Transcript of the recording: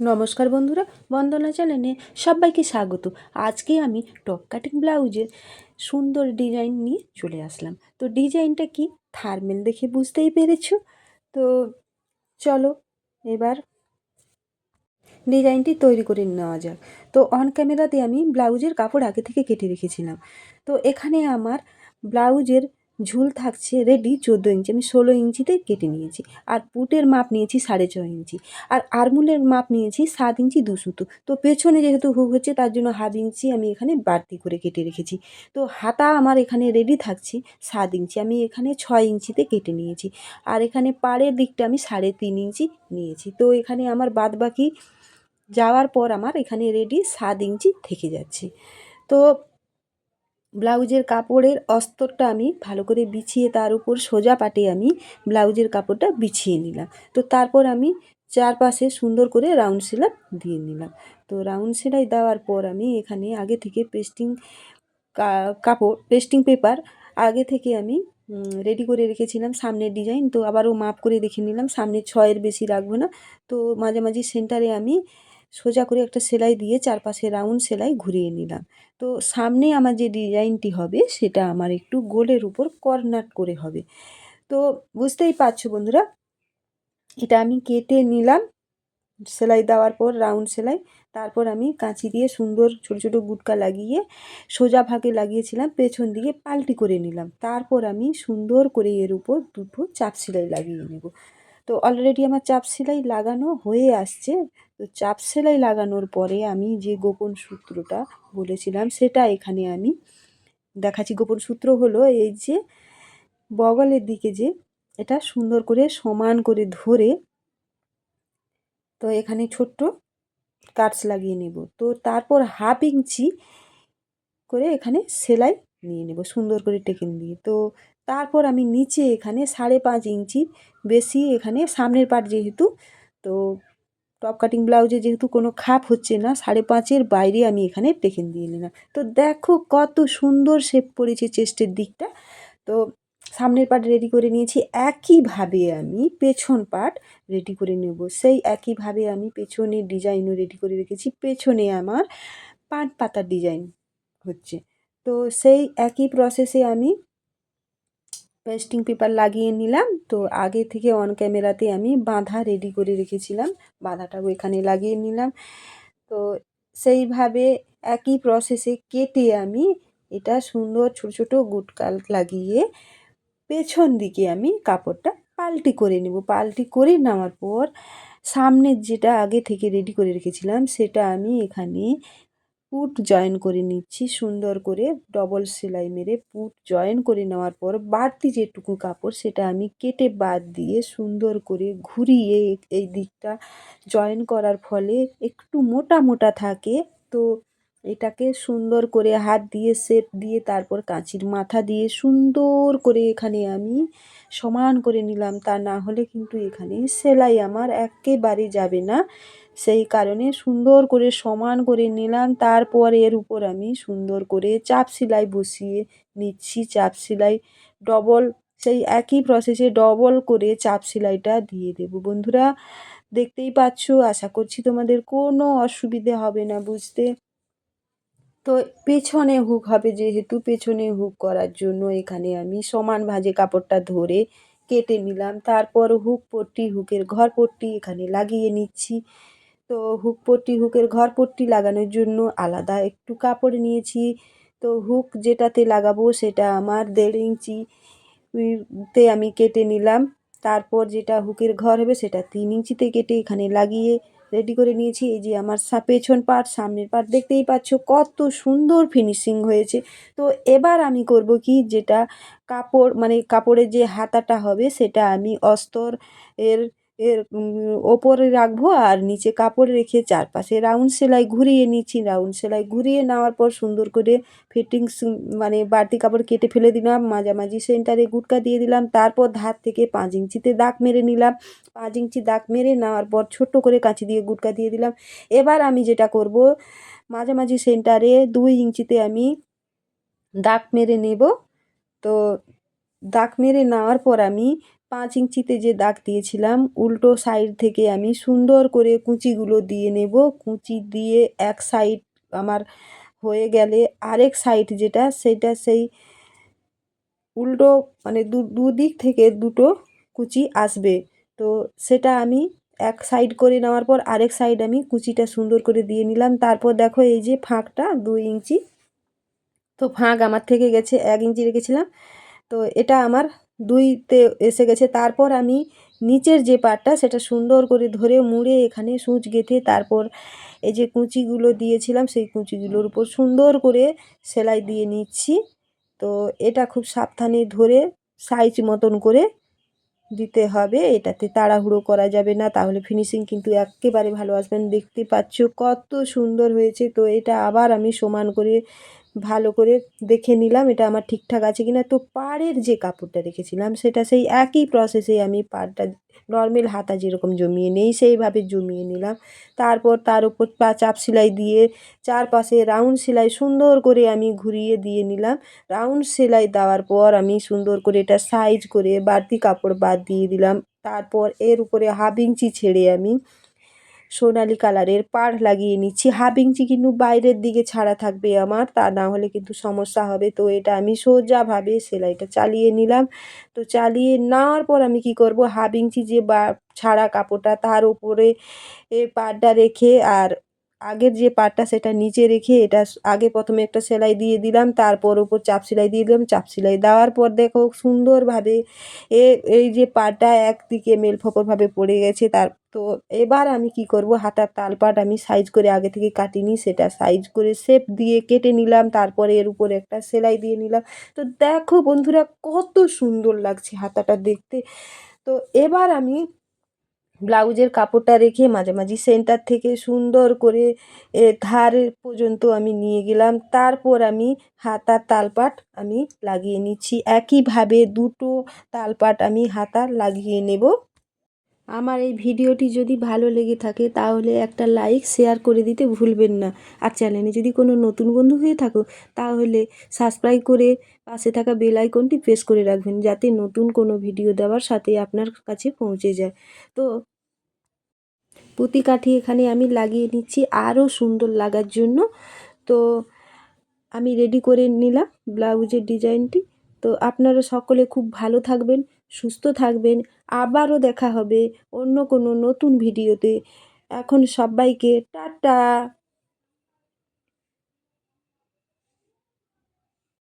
নমস্কার বন্ধুরা, বন্দনা চ্যানেলে সবাইকে স্বাগত। আজকে আমি টপ কাটিং ব্লাউজের সুন্দর ডিজাইন নিয়ে চলে আসলাম। তো ডিজাইনটা কি? থার্মেল দেখে বুঝতেই পেরেছ? তো চলো এবার ডিজাইনটি তৈরি করে নেওয়া যাক। তো অন ক্যামেরাতে আমি ব্লাউজের কাপড় আগে থেকে কেটে রেখেছিলাম। তো এখানে আমার ব্লাউজের ঝুল থাকছে রেডি চোদ্দ ইঞ্চি। আমি ষোলো ইঞ্চিতে কেটে নিয়েছি। আর পুটের মাপ নিয়েছি সাড়ে ছ ইঞ্চি। আর আরমুলের মাপ নিয়েছি সাত ইঞ্চি দু সুতো। তো পেছনে যেহেতু হুক হচ্ছে, তার জন্য হাফ ইঞ্চি আমি এখানে বাড়তি করে কেটে রেখেছি। তো হাতা আমার এখানে রেডি থাকছে সাত ইঞ্চি। আমি এখানে ছয় ইঞ্চিতে কেটে নিয়েছি। আর এখানে পাড়ের দিকটা আমি সাড়ে তিন ইঞ্চি নিয়েছি। তো এখানে আমার বাদ বাকি যাওয়ার পর আমার এখানে রেডি সাত ইঞ্চি থেকে যাচ্ছে। তো ব্লাউজের কাপড়ের অস্তরটা আমি ভালো করে বিছিয়ে তার উপর সোজা পাটে আমি ব্লাউজের কাপড়টা বিছিয়ে নিলাম। তো তারপর আমি চারপাশে সুন্দর করে রাউন্ড সেলাই দিয়ে নিলাম। তো রাউন্ড সেলাই দেওয়ার পর আমি এখানে আগে থেকে পেস্টিং কাপড়, পেস্টিং পেপার আগে থেকে আমি রেডি করে রেখেছিলাম সামনের ডিজাইন তো আবারও মাপ করে দেখে নিলাম, সামনে ছয়ের বেশি রাখব না। তো মাঝামাঝি সেন্টারে আমি সোজা করে একটা সেলাই দিয়ে চারপাশে রাউন্ড সেলাই ঘুরিয়ে নিলাম। তো সামনে আমার যে ডিজাইনটি হবে, সেটা আমার একটু গোলের উপর কর্নার করে হবে। তো বুঝতেই পারছ বন্ধুরা, এটা আমি কেটে নিলাম। সেলাই দেওয়ার পর রাউন্ড সেলাই, তারপর আমি কাঁচি দিয়ে সুন্দর ছোটো ছোটো গুটকা লাগিয়ে সোজা ভাগে লাগিয়েছিলাম, পেছন দিকে পাল্টি করে নিলাম। তারপর আমি সুন্দর করে এর উপর দুটো চাপ সেলাই লাগিয়ে নেব। তো অলরেডি আমার চাপ সেলাই লাগানো হয়ে আসছে। তো চাপ সেলাই লাগানোর পরে আমি যে গোপন সূত্রটা বলেছিলাম সেটা এখানে আমি দেখাচ্ছি। গোপন সূত্র হলো এই যে বগলের দিকে যে এটা সুন্দর করে সমান করে ধরে তো এখানে ছোট্ট কাটস লাগিয়ে নেব। তো তারপর হাফ ইঞ্চি করে এখানে সেলাই নিয়ে নেব সুন্দর করে টেকেন দিয়ে। তো তারপর আমি নিচে এখানে সাড়ে পাঁচ ইঞ্চি বেশি এখানে সামনের পাট যেহেতু, তো টপ কাটিং ব্লাউজে যেহেতু কোনো খাপ হচ্ছে না, সাড়ে পাঁচের বাইরে আমি এখানে টেকেন দিয়ে নিলাম। তো দেখো কত সুন্দর শেপ পড়েছে চেস্টের দিকটা। তো সামনের পার্ট রেডি করে নিয়েছি, একইভাবে আমি পেছন পার্ট রেডি করে নেব। সেই একইভাবে আমি পেছনের ডিজাইনও রেডি করে রেখেছি। পেছনে আমার পাট পাতার ডিজাইন হচ্ছে। তো সেই একই প্রসেসে আমি পেস্টিং পেপার লাগিয়ে নিলাম। তো আগে থেকে অন ক্যামেরাতে আমি বাঁধা রেডি করে রেখেছিলাম। বাঁধাটাও এখানে লাগিয়ে নিলাম। তো সেইভাবে একই প্রসেসে কেটে আমি এটা সুন্দর ছোটো ছোটো গুটকাল লাগিয়ে পেছন দিকে আমি কাপড়টা পাল্টি করে নেব। পাল্টি করে নেওয়ার পর সামনের যেটা আগে থেকে রেডি করে রেখেছিলাম, সেটা আমি এখানে পুট জয়েন করে নিচ্ছি, সুন্দর করে ডবল সেলাই মেরে পুট জয়েন করে নেওয়ার পর বাড়তি যেটুকু কাপড় সেটা আমি কেটে বাদ দিয়ে সুন্দর করে ঘুরিয়ে এই দিকটা জয়েন করার ফলে একটু মোটা মোটা থাকে। তো এটাকে সুন্দর করে হাত দিয়ে সেপ দিয়ে তারপর কাঁচির মাথা দিয়ে সুন্দর করে এখানে আমি সমান করে নিলাম। তা না হলে কিন্তু এখানে সেলাই আমার একেবারে যাবে না। সেই কারণে সুন্দর করে সমান করে নিলাম। তারপর এর উপর আমি সুন্দর করে চাপ সেলাই বসিয়ে নিচ্ছি। চাপ সেলাই ডবল, সেই একই প্রসেসে ডবল করে চাপ সেলাইটা দিয়ে দেব। বন্ধুরা, দেখতেই পাচ্ছ, আশা করছি তোমাদের কোনো অসুবিধে হবে না বুঝতে। তো পেছনে হুক হবে যেহেতু পেছনে হুক করার জন্য এখানে আমি সমান ভাজে কাপড়টা ধরে কেটে নিলাম। তারপর হুক পট্টি, হুকের ঘর পট্টি এখানে লাগিয়ে নিচ্ছি। তো হুক পট্টি, হুকের ঘর পট্টি লাগানোর জন্য আলাদা একটু কাপড় নিয়েছি। তো হুক যেটাতে লাগাবো সেটা আমার দেড় ইঞ্চি তে আমি কেটে নিলাম। তারপর যেটা হুকের ঘর হবে সেটা তিন ইঞ্চিতে কেটে এখানে লাগিয়ে রেডি করে নিয়েছি। এই যে আমার পেছন পাট, সামনের পার্ট দেখতেই পাচ্ছ কত সুন্দর ফিনিশিং হয়েছে। তো এবার আমি করব কি যেটা কাপড় মানে কাপড়ের যে হাতাটা হবে সেটা আমি অস্তর এর এর ওপরে রাখব আর নিচে কাপড় রেখে চারপাশে রাউন্ড সেলাই ঘুরিয়ে নিচ্ছি, রাউন্ড সেলাই ঘুরিয়ে নেওয়ার পর সুন্দর করে ফিটিংস মানে বাড়তি কাপড় কেটে ফেলে দিলাম, মাঝামাঝি সেন্টারে গুটকা দিয়ে দিলাম, তারপর ধার থেকে পাঁচ ইঞ্চিতে দাগ মেরে নিলাম, পাঁচ ইঞ্চি দাগ মেরে নেওয়ার পর ছোট্ট করে কাঁচি দিয়ে গুটকা দিয়ে দিলাম। এবার আমি যেটা করব, মাঝামাঝি সেন্টারে দুই ইঞ্চিতে আমি দাগ মেরে নেব, তো দাগ মেরে নেওয়ার পর আমি পাঁচ ইঞ্চিতে যে দাগ দিয়েছিলাম, উল্টো সাইড থেকে আমি সুন্দর করে কুচিগুলো দিয়ে নেব। কুচি দিয়ে এক সাইড আমার হয়ে গেলে আরেক সাইড যেটা, সেটা সেই উল্টো মানে দু দুদিক থেকে দুটো কুচি আসবে। তো সেটা আমি এক সাইড করে নেওয়ার পর আরেক সাইড আমি কুচিটা সুন্দর করে দিয়ে নিলাম। তারপর দেখো এই যে ফাঁকটা, দুই ইঞ্চি। তো ফাঁক আমার থেকে গেছে, এক ইঞ্চি রেখেছিলাম। তো এটা আমার দুইতে এসে গেছে। তারপর আমি নিচের যে পাটটা, সেটা সুন্দর করে ধরে মুড়ে এখানে সূচ গেঁথে তারপর এই যে কুঁচিগুলো দিয়েছিলাম, সেই কুঁচিগুলোর উপর সুন্দর করে সেলাই দিয়ে নিচ্ছি। তো এটা খুব সাবধানে ধরে সাইজ মতন করে দিতে হবে। এটাতে তাড়াহুড়ো করা যাবে না। তাহলে ফিনিশিং কিন্তু একেবারে ভালো আসবে না। দেখতে পাচ্ছ কত সুন্দর হয়েছে। তো এটা আবার আমি সমান করে ভালো করে দেখে নিলাম, এটা আমার ঠিকঠাক আছে কিনা। তো পাড়ের যে কাপড়টা রেখেছিলাম সেটা সেই একই প্রসেসে আমি পাড়টা নর্মাল হাতা যেরকম জমিয়ে নেই, সেইভাবে জমিয়ে নিলাম। তারপর তার উপর পা চাপ সেলাই দিয়ে চারপাশে রাউন্ড সেলাই সুন্দর করে আমি ঘুরিয়ে দিয়ে নিলাম। রাউন্ড সেলাই দেওয়ার পর আমি সুন্দর করে এটা সাইজ করে বাড়তি কাপড় বাদ দিয়ে দিলাম। তারপর এর উপরে হাফ ইঞ্চি ছেড়ে আমি সোনালি কালারের পাড় লাগিয়ে নিচ্ছি। হাফ ইঞ্চি কিন্তু বাইরের দিকে ছাড়া থাকবে আমার, তা না হলে কিন্তু সমস্যা হবে। তো এটা আমি সোজাভাবে সেলাইটা চালিয়ে নিলাম। তো চালিয়ে নেওয়ার পর আমি কি করব? হাফ ইঞ্চি যে বা ছাড়া কাপড়টা তার উপরে এ পাড়টা রেখে আর আগের যে পাটটা সেটা নিচে রেখে এটা আগে প্রথমে একটা সেলাই দিয়ে দিলাম, তারপর ওপর চাপ সেলাই দিয়ে দিলাম। চাপ সেলাই দেওয়ার পর দেখো সুন্দরভাবে এ, এই যে পাটটা একদিকে মেল ফকরভাবে পড়ে গেছে, তার তো এবার আমি কি করব? হাতার তালপাট আমি সাইজ করে আগে থেকে কাটিনি, সেটা সাইজ করে শেপ দিয়ে কেটে নিলাম, তারপরে এর উপর একটা সেলাই দিয়ে নিলাম। তো দেখো বন্ধুরা কত সুন্দর লাগছে হাতাটা দেখতে। তো এবার আমি ব্লাউজের কাপড়টা রেখে মাঝামাঝি সেন্টার থেকে সুন্দর করে ধার পর্যন্ত আমি নিয়ে গেলাম। তারপর আমি হাতার তালপাট আমি লাগিয়ে নিচ্ছি। একইভাবে দুটো তালপাট আমি হাতা লাগিয়ে নেব। আমার এই ভিডিওটি যদি ভালো লেগে থাকে, তাহলে একটা লাইক, শেয়ার করে দিতে ভুলবেন না। আর চ্যানেলে যদি কোনো নতুন বন্ধু হয়ে থাকো, তাহলে সাবস্ক্রাইব করে পাশে থাকা বেল আইকনটি প্রেস করে রাখবেন, যাতে নতুন কোনো ভিডিও দেওয়ার সাথে আপনার কাছে পৌঁছে যায়। তো পুঁতি কাঠি এখানে আমি লাগিয়ে নিচ্ছি আরও সুন্দর লাগার জন্য। তো আমি রেডি করে নিলাম ব্লাউজের ডিজাইনটি। তো আপনারা সকলে খুব ভালো থাকবেন, সুস্থ থাকবেন। আবারও দেখা হবে অন্য কোনো নতুন ভিডিওতে। এখন সবাইকে টাটা।